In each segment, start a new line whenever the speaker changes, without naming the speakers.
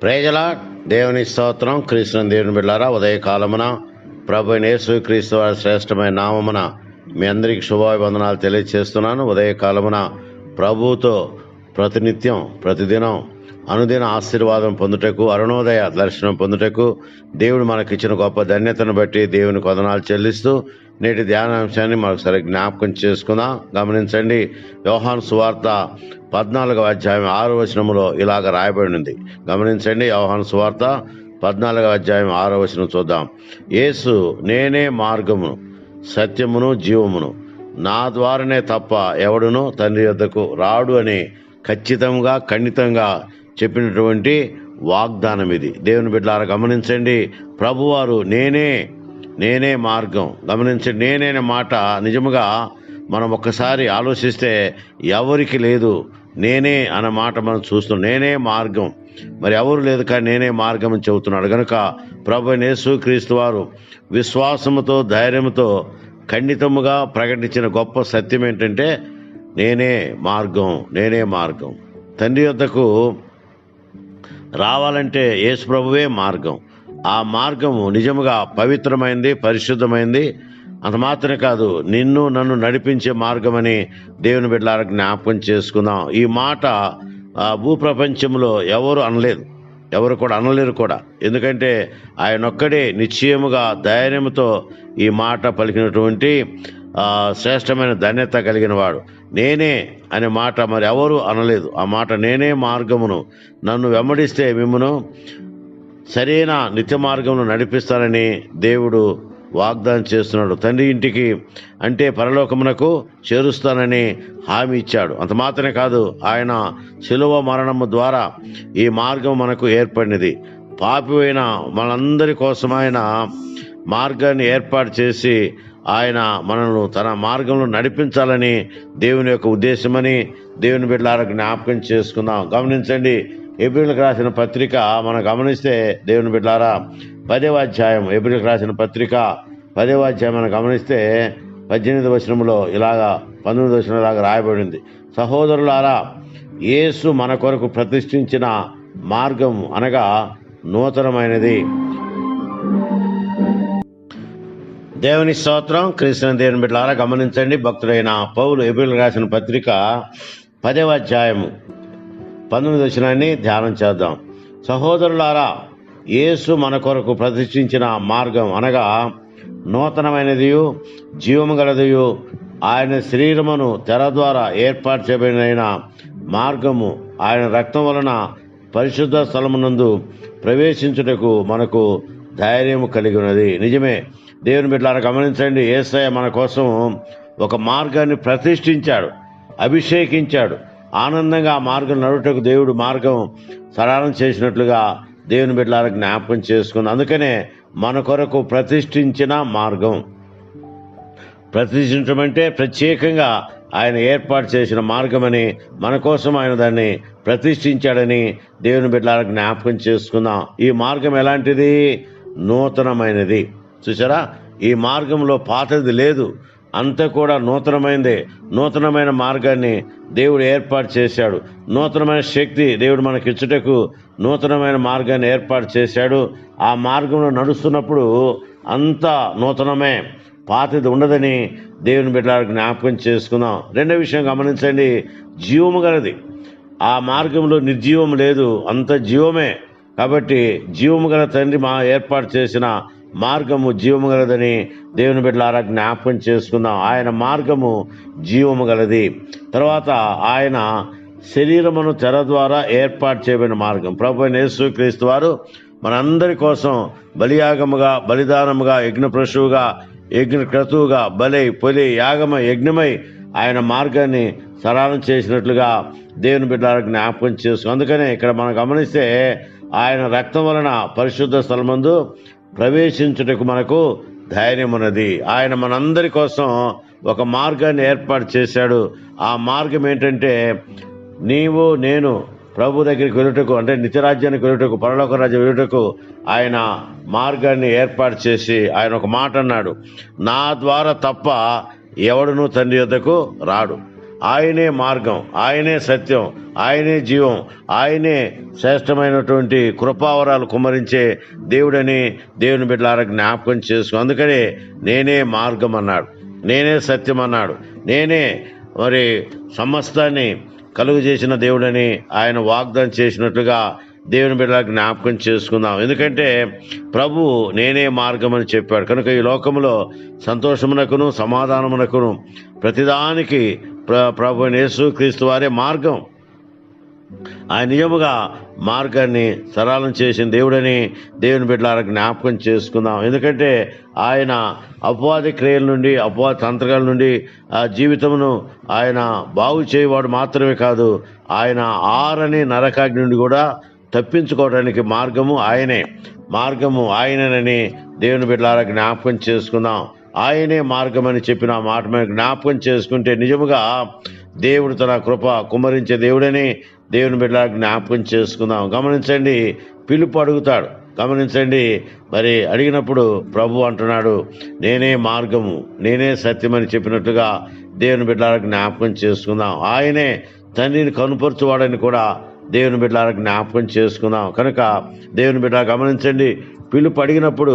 ప్రేజల దేవుని స్తోత్రం క్రీస్తు దేవుని బిడ్డారా ఉదయకాలమున ప్రభు యేసు క్రీస్తు వారి శ్రేష్టమైన నామమున మీ అందరికీ శుభాభివందనాలు తెలియజేస్తున్నాను ఉదయకాలమున ప్రభుతో ప్రతినిత్యం ప్రతిదినం అనుదిన ఆశీర్వాదం పొందుటకు అరుణోదయ దర్శనం పొందుటకు దేవుడు మనకిచ్చిన గొప్ప ధన్యతను బట్టి దేవుని కొదనాలు చెల్లిస్తూ నేటి ధ్యానాంశాన్ని మనకు సరి జ్ఞాపకం చేసుకుందాం. గమనించండి యోహాన్ సువార్త పద్నాలుగవ అధ్యాయం ఆరు వచనములో ఇలాగ రాయబడి గమనించండి యోహాన్ సువార్త పద్నాలుగవ అధ్యాయం ఆరో వచనం చూద్దాం. యేసు నేనే మార్గమును సత్యమును జీవమును. నా ద్వారానే తప్ప ఎవడును తండ్రి యొద్దకు రాడు అని ఖచ్చితంగా ఖండితంగా చెప్పినటువంటి వాగ్దానం ఇది. దేవుని బిడ్డలారా గమనించండి. ప్రభువారు నేనే నేనే మార్గం. గమనించండి నేనే మాట నిజముగా మనం ఒక్కసారి ఆలోచిస్తే ఎవరికి లేదు. నేనే అన్న మాట మనం చూస్తున్నాం. నేనే మార్గం. మరి ఎవరు లేదు కానీ నేనే మార్గం అని చెబుతున్నాడు. కనుక ప్రభు నేసు క్రీస్తు వారు విశ్వాసముతో ధైర్యంతో ఖండితముగా ప్రకటించిన గొప్ప సత్యం ఏంటంటే నేనే మార్గం నేనే మార్గం. తండ్రి యొద్దకు రావాలంటే యేసు ప్రభువే మార్గం. ఆ మార్గము నిజముగా పవిత్రమైంది పరిశుద్ధమైంది. అంత మాత్రమే కాదు నిన్ను నన్ను నడిపించే మార్గమని దేవుని బిడ్డలార జ్ఞాపకం చేసుకుందాం. ఈ మాట భూప్రపంచంలో ఎవరు అనలేదు. ఎవరు కూడా అనలేరు కూడా. ఎందుకంటే ఆయన ఒక్కడే నిశ్చయముగా ధైర్యంతో ఈ మాట పలికినటువంటి శ్రేష్టమైన ధన్యత కలిగిన వాడు నేనే అనే మాట మరి ఎవరు అనలేదు. ఆ మాట నేనే మార్గమును. నన్ను వెంబడిస్తే మిమ్మను సరైన నిత్య మార్గమును నడిపిస్తానని దేవుడు వాగ్దానం చేస్తున్నాడు. తండ్రి ఇంటికి అంటే పరలోకమునకు చేరుస్తానని హామీ ఇచ్చాడు. అంత మాత్రమే కాదు ఆయన శిలువ మరణము ద్వారా ఈ మార్గం మనకు ఏర్పడినది. పాపివైన మనందరి కోసం ఆయన మార్గాన్ని ఏర్పాటు చేసి ఆయన మనల్ని తన మార్గంలో నడిపించాలని దేవుని యొక్క ఉద్దేశమని దేవుని బిడ్డలారా జ్ఞాపకం చేసుకుందాం. గమనించండి ఏప్రిల్కి రాసిన పత్రిక మనం గమనిస్తే దేవుని బిడ్డలారా పదేవ అధ్యాయం ఏప్రిల్కి రాసిన పత్రిక పదేవ అధ్యాయం మనం గమనిస్తే పద్దెనిమిది వచనంలో ఇలాగా పంతొమ్మిది వచనం ఇలాగా రాయబడింది. సహోదరులారా యేసు మన కొరకు ప్రతిష్ఠించిన మార్గం అనగా నూతనమైనది. దేవుని స్తోత్రం. కృష్ణ దేవుని బిడ్డలారా గమనించండి భక్తుడైన పౌలు ఏప్రిల్ రాసిన పత్రిక పదవ అధ్యాయము పంతొమ్మిది వచనాన్ని ధ్యానం చేద్దాం. సహోదరులారా యేసు మన కొరకు ప్రతిష్ఠించిన మార్గం అనగా నూతనమైనదియు జీవము గలదియు ఆయన శరీరమును తెర ద్వారా ఏర్పాటు చేయబడిన మార్గము ఆయన రక్తం వలన పరిశుద్ధ స్థలమునందు ప్రవేశించుటకు మనకు ధైర్యం కలిగి ఉన్నది నిజమే దేవుని బిడ్డలారా గమనించండి ఏసయ్య మన కోసం ఒక మార్గాన్ని ప్రతిష్ఠించాడు అభిషేకించాడు. ఆనందంగా ఆ మార్గం నడుటకు దేవుడు మార్గం సరళం చేసినట్లుగా దేవుని బిడ్డలారా జ్ఞాపకం చేసుకుంది అందుకనే మన కొరకు ప్రతిష్ఠించిన మార్గం. ప్రతిష్ఠించడం అంటే ప్రత్యేకంగా ఆయన ఏర్పాటు చేసిన మార్గమని మన కోసం ఆయన దాన్ని ప్రతిష్ఠించాడని దేవుని బిడ్డలకు జ్ఞాపకం చేసుకుందాం. ఈ మార్గం ఎలాంటిది? నూతనమైనది. చూసారా ఈ మార్గంలో పాతది లేదు. అంతా కూడా నూతనమైందే. నూతనమైన మార్గాన్ని దేవుడు ఏర్పాటు చేశాడు. నూతనమైన శక్తి దేవుడు మనకి ఇచ్చుటకు నూతనమైన మార్గాన్ని ఏర్పాటు చేశాడు. ఆ మార్గంలో నడుస్తున్నప్పుడు అంతా నూతనమే. పాతది ఉండదని దేవుని బిడ్డలకు జ్ఞాపకం చేసుకుందాం. రెండో విషయం గమనించండి. జీవము గలది. ఆ మార్గంలో నిర్జీవం లేదు. అంత జీవమే. కాబట్టి జీవము గల తండ్రి మా ఏర్పాటు చేసిన మార్గము జీవము గలదని దేవుని బిడ్డలారా జ్ఞాపకం చేసుకుందాం. ఆయన మార్గము జీవము గలది. తర్వాత ఆయన శరీరమును తెర ద్వారా ఏర్పాటు చేయబడిన మార్గం. ప్రభు అయిన యేసు క్రీస్తు వారు మనందరి కోసం బలియాగముగా బలిదానముగా యజ్ఞ పశువుగా యజ్ఞ క్రతువుగా బలి పొలి యాగమ యజ్ఞమై ఆయన మార్గాన్ని సరళం చేసినట్లుగా దేవుని బిడ్డల జ్ఞాపకం చేసుకు అందుకనే ఇక్కడ మనం గమనిస్తే ఆయన రక్తం వలన పరిశుద్ధ స్థలమందు ప్రవేశించుటకు మనకు ధైర్యం ఉన్నది ఆయన మనందరి కోసం ఒక మార్గాన్ని ఏర్పాటు చేశాడు. ఆ మార్గం ఏంటంటే నీవు నేను ప్రభు దగ్గరికి వెళ్ళుటకు అంటే నిత్యరాజ్యానికి వెళ్ళుటకు పరలోక రాజ్యం వెళ్ళుటకు ఆయన మార్గాన్ని ఏర్పాటు చేసి ఆయన ఒక మాట అన్నాడు. నా ద్వారా తప్ప ఎవడునూ తండ్రి యొద్దకు రాడు. ఆయనే మార్గం ఆయనే సత్యం ఆయనే జీవం ఆయనే శ్రేష్టమైనటువంటి కృపావరాలు కుమ్మరించే దేవుడని దేవుని బిడ్డలారా జ్ఞాపకం చేసుకో అందుకనే నేనే మార్గం అన్నాడు నేనే సత్యం అన్నాడు నేనే మరి సమస్తాన్ని కలుగు చేసిన దేవుడని ఆయన వాగ్దానం చేసినట్లుగా దేవుని బిడ్డలకు జ్ఞాపకం చేసుకుందాం. ఎందుకంటే ప్రభు నేనే మార్గం అని చెప్పాడు. కనుక ఈ లోకంలో సంతోషమునకును సమాధానమునకును ప్రతిదానికి ప్ర ప్రభు యేసు క్రీస్తు వారే మార్గం. ఆయన నిజముగా మార్గాన్ని సరళం చేసిన దేవుడని దేవుని బిడ్డల జ్ఞాపకం చేసుకుందాం. ఎందుకంటే ఆయన అపవాది క్రియల నుండి అపవాది తంత్రకాల నుండి ఆ జీవితమును ఆయన బాగు చేయవాడు మాత్రమే కాదు ఆయన ఆరని నరకాగ్ని నుండి కూడా తప్పించుకోవడానికి మార్గము ఆయనే. మార్గము ఆయననని దేవుని బిడ్డల జ్ఞాపకం చేసుకుందాం. ఆయనే మార్గం అని చెప్పిన మాట మీద జ్ఞాపకం చేసుకుంటే నిజముగా దేవుడు తన కృప కుమరించే దేవుడని దేవుని బిడ్డ జ్ఞాపకం చేసుకుందాం. గమనించండి పిలుపు అడుగుతాడు. గమనించండి మరి అడిగినప్పుడు ప్రభు అంటున్నాడు నేనే మార్గము నేనే సత్యమని చెప్పినట్టుగా దేవుని బిడ్డల జ్ఞాపకం చేసుకుందాం. ఆయనే తండ్రిని కనుపరచువాడని కూడా దేవుని బిడ్డ జ్ఞాపకం చేసుకుందాం. కనుక దేవుని బిడ్డ గమనించండి పిలుపు అడిగినప్పుడు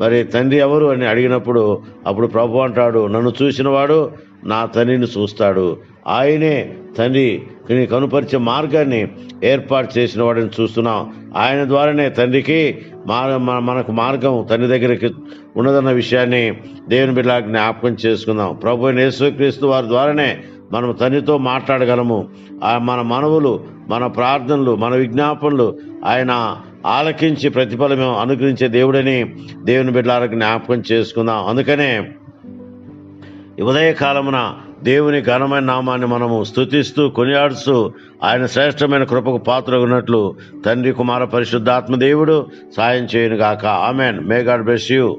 మరి తండ్రి ఎవరు అని అడిగినప్పుడు అప్పుడు ప్రభు అంటాడు నన్ను చూసినవాడు నా తండ్రిని చూస్తాడు. ఆయనే తండ్రి నీ కనుపరిచే మార్గాన్ని ఏర్పాటు చేసిన వాడిని చూస్తున్నాం. ఆయన ద్వారానే తండ్రికి మార్ మన- మనకు మార్గం తండ్రి దగ్గరికి ఉన్నదన్న విషయాన్ని దేవుని బిడ్డ జ్ఞాపకం చేసుకుందాం. ప్రభు అయిన యేసుక్రీస్తు వారి ద్వారానే మనం తండ్రితో మాట్లాడగలము. ఆ మన మనవులు మన ప్రార్థనలు మన విజ్ఞాపనలు ఆయన ఆలకించి ప్రతిఫలం అనుగ్రహించే దేవుడని దేవుని బిడ్డలకు జ్ఞాపకం చేసుకుందాం. అందుకనే ఉదయకాలమున దేవుని ఘనమైన నామాన్ని మనము స్తుతిస్తూ కొనియాడుస్తూ ఆయన శ్రేష్టమైన కృపకు పాత్ర ఉన్నట్లు తండ్రి కుమార పరిశుద్ధాత్మ దేవుడు సాయం చేయను గాక amen. May God bless you